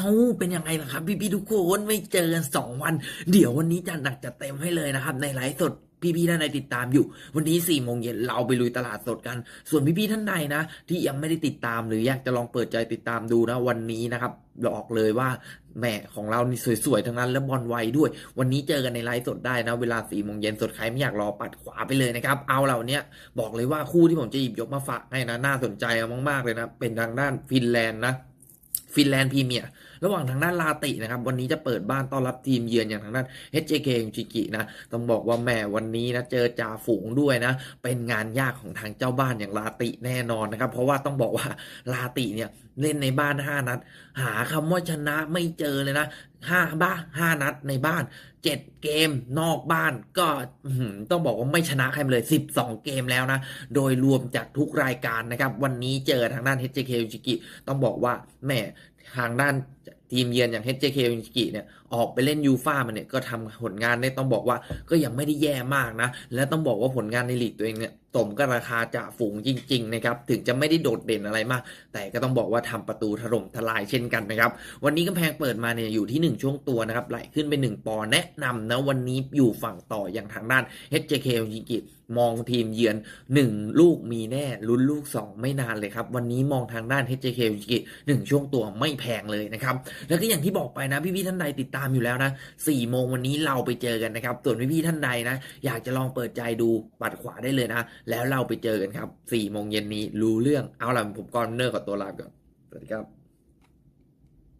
เอาเป็นยังไงล่ะครับ พี่พี่ๆทุกคนไม่เจอกันสองวัน เดี๋ยววันนี้จะหนักจะเต็มให้เลยนะครับ ในไลฟ์สดพี่พี่ๆท่านใดติดตามอยู่ วันนี้4ี่โมงเย็นเราไปลุยตลาดสดกัน ส่วนพี่พี่ๆท่านใดนะ ที่ยังไม่ได้ติดตามหรืออยากจะลองเปิดใจติดตามดูนะ วันนี้นะครับบอกเลยว่าแม่ของเรานี่สวยๆ ทั้งนั้นแล้วบอลไวด้วย วันนี้เจอกันในไลฟ์สดได้นะ เวลา4ี่โมงเย็นสดใครไม่อยากรอปัดขวาไปเลยนะครับ เอาเหล่าเนี้ยบอกเลยว่าคู่ที่ผมจะหยิบยกมาฝากให้นะน่าสนใจมากๆเลยนะเป็นทางด้านฟินแลนด์นะ ฟินแลนด์พรีเมียร์ระหว่างทางด้านลาตินะครับ วันนี้จะเปิดบ้านต้อนรับทีมเยือนอย่างทางด้าน HJK จิกินะ ต้องบอกว่าแหม่วันนี้นะเจอจ่าฝูงด้วยนะ เป็นงานยากของทางเจ้าบ้านอย่างลาติแน่นอนนะครับ เพราะว่าต้องบอกว่าลาติเนี่ยเล่นในบ้าน 5 นัด หาคำว่าชนะไม่เจอเลยนะ ห้าบ้าห้านัดในบ้านเจ็ดเกมนอกบ้านก็ต้องบอกว่าไม่ชนะใครเลย 12 เกมแล้วนะ โดยรวมจากทุกรายการนะครับ วันนี้เจอทางด้าน HJK จิกิต้องบอกว่าแม่ทางด้านทีมเยือนอย่าง HJK จิกิเนี่ยออกไปเล่นยูฟ่ามันเนี่ยก็ทำผลงานได้ต้องบอกว่าก็ยังไม่ได้แย่มากนะ และต้องบอกว่าผลงานในลีกตัวเองเนี่ย สมกับราคาจ่าฝูงจริง ๆ นะครับ ถึงจะไม่ได้โดดเด่นอะไรมาก แต่ก็ต้องบอกว่าทำประตูถล่มทลายเช่นกันนะครับ วันนี้กำแพงเปิดมาเนี่ยอยู่ที่ 1 ช่วงตัวนะครับไหลขึ้นไป 1 ปอแนะนำนะวันนี้อยู่ฝั่งต่ออย่างทางด้าน HJK ยิกิ มองทีมเยือน 1 ลูกมีแน่ลุ้นลูก 2 ไม่นานเลยครับ วันนี้มองทางด้าน HJK จิกิ1ช่วงตัวไม่แพงเลยนะครับ แล้วก็อย่างที่บอกไปนะ พี่ๆท่านใดติดตามอยู่แล้วนะ4โมงวันนี้เราไปเจอกันนะครับ ส่วนพี่ๆท่านใดนะ อยากจะลองเปิดใจดูปัดขวาได้เลยนะ แล้วเราไปเจอกันครับ4โมงเย็นนี้รู้เรื่องเอาล่ะผมก่อนเนอร์ขอตัวลาก่อนสวัสดีครับ